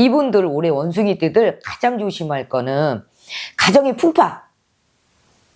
이분들 올해 원숭이띠들 가장 조심할 거는 가정의 풍파.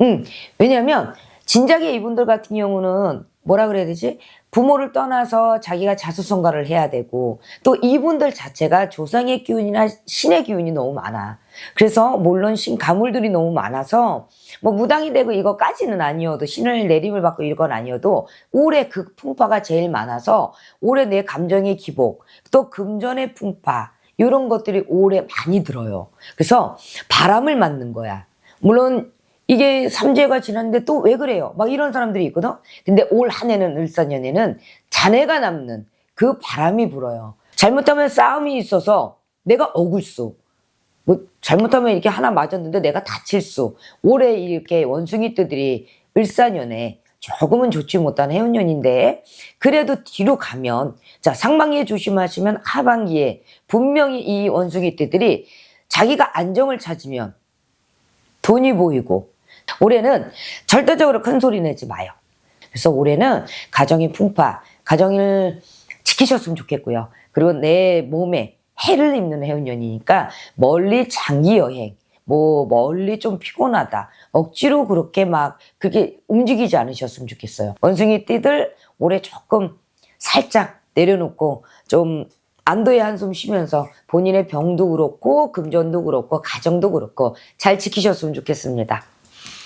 음, 왜냐하면 진작에 이분들 같은 경우는 뭐라 그래야 되지? 부모를 떠나서 자기가 자수성가를 해야 되고 또 이분들 자체가 조상의 기운이나 신의 기운이 너무 많아. 그래서 물론 신 가물들이 너무 많아서 뭐 무당이 되고 이거까지는 아니어도 신을 내림을 받고 이건 아니어도 올해 그 풍파가 제일 많아서 올해 내 감정의 기복 또 금전의 풍파 이런 것들이 올해 많이 들어요. 그래서 바람을 맞는 거야. 물론 이게 삼재가 지났는데 또 왜 그래요? 막 이런 사람들이 있거든. 근데 올 한 해는 을사년에는 자네가 남는 그 바람이 불어요. 잘못하면 싸움이 있어서 내가 억울 수. 뭐 잘못하면 이렇게 하나 맞았는데 내가 다칠 수. 올해 이렇게 원숭이 띠들이 을사년에 조금은 좋지 못한 해운년인데 그래도 뒤로 가면 자 상반기에 조심하시면 하반기에 분명히 이 원숭이 띠들이 자기가 안정을 찾으면 돈이 보이고 올해는 절대적으로 큰 소리 내지 마요. 그래서 올해는 가정의 풍파, 가정을 지키셨으면 좋겠고요. 그리고 내 몸에 해를 입는 해운년이니까 멀리 장기 여행, 뭐 멀리 좀 피곤하다. 억지로 그렇게 막 그게 움직이지 않으셨으면 좋겠어요. 원숭이 띠들 올해 조금 살짝 내려놓고 좀 안도의 한숨 쉬면서 본인의 병도 그렇고 금전도 그렇고 가정도 그렇고 잘 지키셨으면 좋겠습니다.